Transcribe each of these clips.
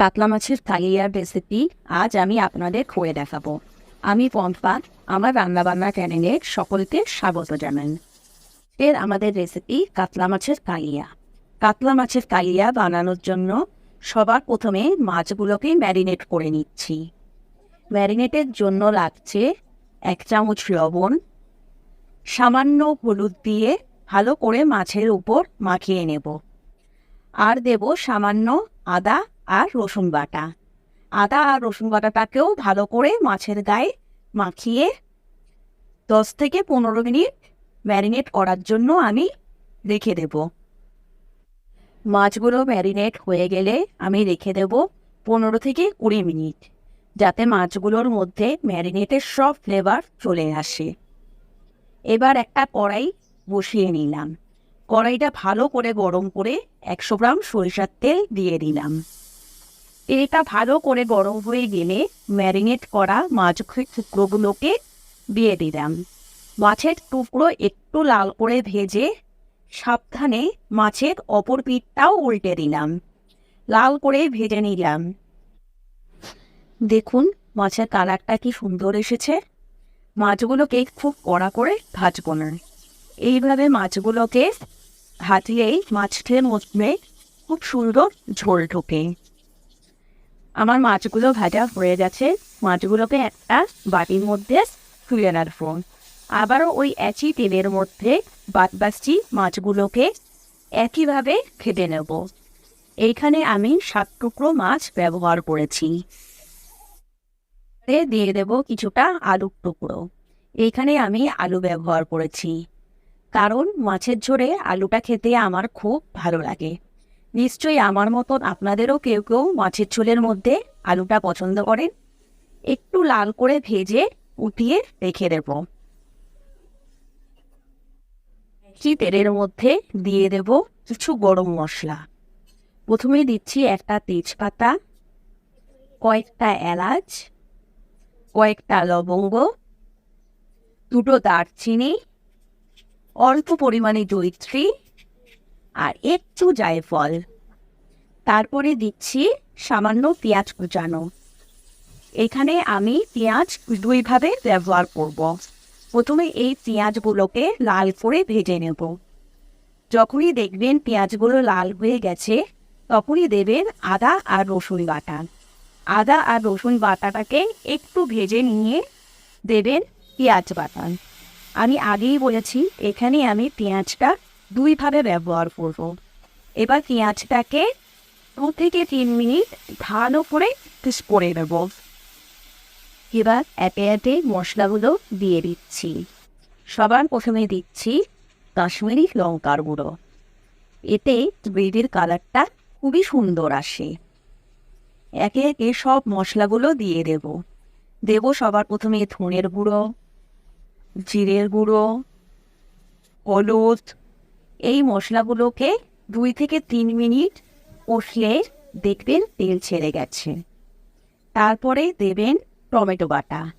কাতলা মাছের কালিয়ার রেসিপি আজ আমি আপনাদের করে দেখাবো। আমি পম্পা, আমার রান্নাবান্না চ্যানেলে সকলকে স্বাগত জানান এর আমাদের রেসিপি কাতলা মাছের কালিয়া কাতলা মাছের কালিয়া বানানোর জন্য সবার প্রথমে মাছগুলোকে ম্যারিনেট করে নিচ্ছি। ম্যারিনেটের জন্য লাগছে এক চামচ লবণ, সামান্য হলুদ দিয়ে ভালো করে মাছের উপর মাখিয়ে নেব। আর দেব সামান্য আদা আর রসুন বাটা। আদা আর রসুন বাটাটাকেও ভালো করে মাছের গায়ে মাখিয়ে দশ থেকে পনেরো মিনিট ম্যারিনেট করার জন্য আমি রেখে দেব। মাছগুলো ম্যারিনেট হয়ে গেলে আমি রেখে দেব পনেরো থেকে কুড়ি মিনিট, যাতে মাছগুলোর মধ্যে ম্যারিনেটের সব ফ্লেভার চলে আসে। এবার একটা কড়াই বসিয়ে নিলাম। কড়াইটা ভালো করে গরম করে একশো গ্রাম সরিষার তেল দিয়ে দিলাম। তেলটা ভালো করে গরম হয়ে গেলে ম্যারিনেট করা মাছের টুকরোগুলোকে দিয়ে দিলাম। মাছের টুকরো একটু লাল করে ভেজে সাবধানে মাছের অপর পিঠটাও উল্টে দিলাম। লাল করে ভেজে নিলাম। দেখুন, মাছের কালারটা কি সুন্দর এসেছে। মাছগুলোকে খুব কড়া করে ভাজবো না। এইভাবে মাছগুলোকে ভাজলেই মাছের মধ্যে খুব সুন্দর ঝোল ঢোকে। আমার মাছগুলো ভাজা হয়ে গেছে। মাছগুলোকে একটা বাটির মধ্যে তুলে রাখব আবারও ওই একই তেলের মধ্যে বাদবাসি মাছগুলোকে একইভাবে খেতে নেব। এইখানে আমি সাত টুকরো মাছ ব্যবহার করেছি। দিয়ে দেব কিছুটা আলুর টুকরো। এইখানে আমি আলু ব্যবহার করেছি। কারণ মাছের ঝোলে আলুটা খেতে আমার খুব ভালো লাগে। নিশ্চয়ই আমার মতন আপনাদেরও কেউ কেউ মাছের ঝোলের মধ্যে আলুটা পছন্দ করেন? একটু লাল করে ভেজে উঠিয়ে রেখে দেব। একটি তেলের মধ্যে দিয়ে দেব কিছু গরম মশলা। প্রথমে দিচ্ছি একটা তেজপাতা, কয়েকটা এলাচ, কয়েকটা লবঙ্গ, দুটো দারচিনি, অল্প পরিমাণে জৈত্রী আর একটু জায়ফল তারপরে দিচ্ছি সামান্য পেঁয়াজ কুচানো। এখানে আমি পেঁয়াজ দুইভাবে ব্যবহার করব। প্রথমে এই পেঁয়াজগুলোকে লাল করে ভেজে নেব। যখনই দেখবেন পেঁয়াজগুলো লাল হয়ে গেছে, তখনই দেবেন আদা আর রসুন বাটা। আদা আর রসুন বাটাটাকে একটু ভেজে নিয়ে দেবেন পেঁয়াজ বাটা। আমি আগেই বলেছি, এখানে আমি পেঁয়াজটা দুইভাবে ব্যবহার করব। এবার পেঁয়াজটাকে দু থেকে তিন মিনিট ভালো করে করে নেব। এবার একে একে মশলাগুলো দিয়ে দিচ্ছি। সবার প্রথমে দিচ্ছি কাশ্মীরি লঙ্কার গুঁড়ো। এতে গ্রেভির কালারটা খুবই সুন্দর আসে। একে একে সব মশলাগুলো দিয়ে দেব। দেব সবার প্রথমে ধনের গুঁড়ো, জিরের গুঁড়ো, হলুদ এই মশলাগুলোকে দুই থেকে তিন মিনিট কষলে দেখবেন তেল ছেড়ে গেছে। তারপরে দেবেন টমেটো বাটা।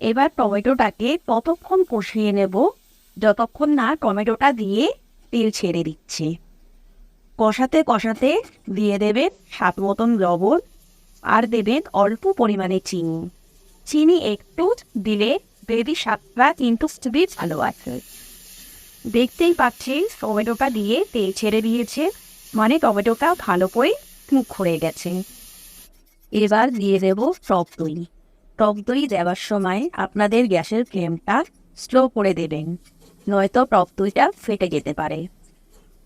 এবার টমেটোটাকে ততক্ষণ কষিয়ে নেব, যতক্ষণ না টমেটোটা দিয়ে তেল ছেড়ে দিচ্ছে। কষাতে কষাতে দিয়ে দেবেন স্বাদ মতন লবণ আর দেবেন অল্প পরিমাণে চিনি। চিনি একটু দিলে বেবি স্বাদটা কিন্তু খুবই ভালো আছে দেখতেই পাচ্ছি টমেটোটা দিয়ে তেল ছেড়ে দিয়েছে। মানে টমেটোটা ভালো করে মুখ হয়ে গেছে। এবার দিয়ে দেব টক দই। টক দই দেওয়ার সময় আপনাদের গ্যাসের ফ্লেমটা স্লো করে দেবেন, নয়তো টক দইটা ফেটে যেতে পারে।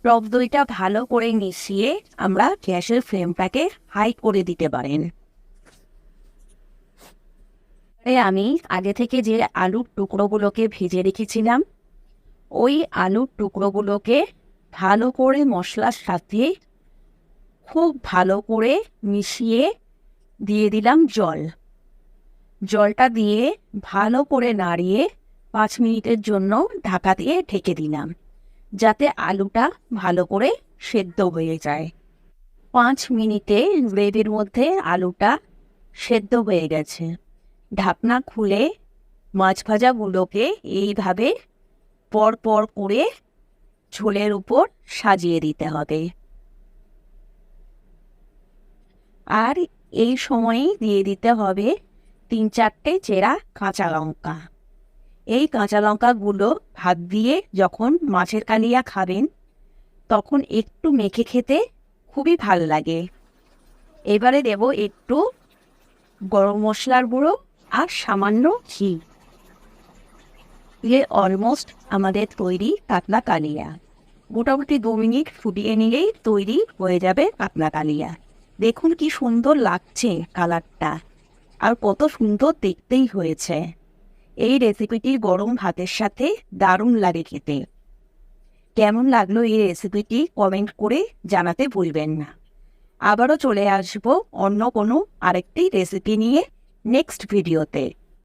টক দইটা ভালো করে মিশিয়ে আমরা গ্যাসের ফ্লেমটাকে হাই করে দিতে পারেন। আমি আগে থেকে যে আলুর টুকরোগুলোকে ভেজে রেখেছিলাম ওই আলুর টুকরোগুলোকে ভালো করে মশলার সাথে খুব ভালো করে মিশিয়ে দিয়ে দিলাম জল। জলটা দিয়ে ভালো করে নাড়িয়ে পাঁচ মিনিটের জন্য ঢাকা দিয়ে ঢেকে দিলাম, যাতে আলুটা ভালো করে সেদ্ধ হয়ে যায়। পাঁচ মিনিটে গ্রেভির মধ্যে আলুটা সেদ্ধ হয়ে গেছে। ঢাকনা খুলে মাছ ভাজাগুলোকে এইভাবে পর পর করে ঝোলের উপর সাজিয়ে দিতে হবে। আর এই সময়েই দিয়ে দিতে হবে তিন চারটে চেরা কাঁচা লঙ্কা। এই কাঁচা লঙ্কাগুলো ভাত দিয়ে যখন মাছের কালিয়া খাবেন, তখন একটু মেখে খেতে খুবই ভালো লাগে। এবারে দেব একটু গরম মশলার গুঁড়ো আর সামান্য ঘি। দিয়ে অলমোস্ট আমাদের তৈরি কাতলা কালিয়া। মোটামুটি দু মিনিট ফুটিয়ে নিলেই তৈরি হয়ে যাবে কাতলা কালিয়া। দেখুন কি সুন্দর লাগছে কালারটা, আর কত সুন্দর দেখতেই হয়েছে। এই রেসিপিটি গরম ভাতের সাথে দারুণ লাগে খেতে। কেমন লাগল এই রেসিপিটি কমেন্ট করে জানাতে ভুলবেন না। আবারও চলে আসব অন্য কোনো আরেকটি রেসিপি নিয়ে নেক্সট ভিডিওতে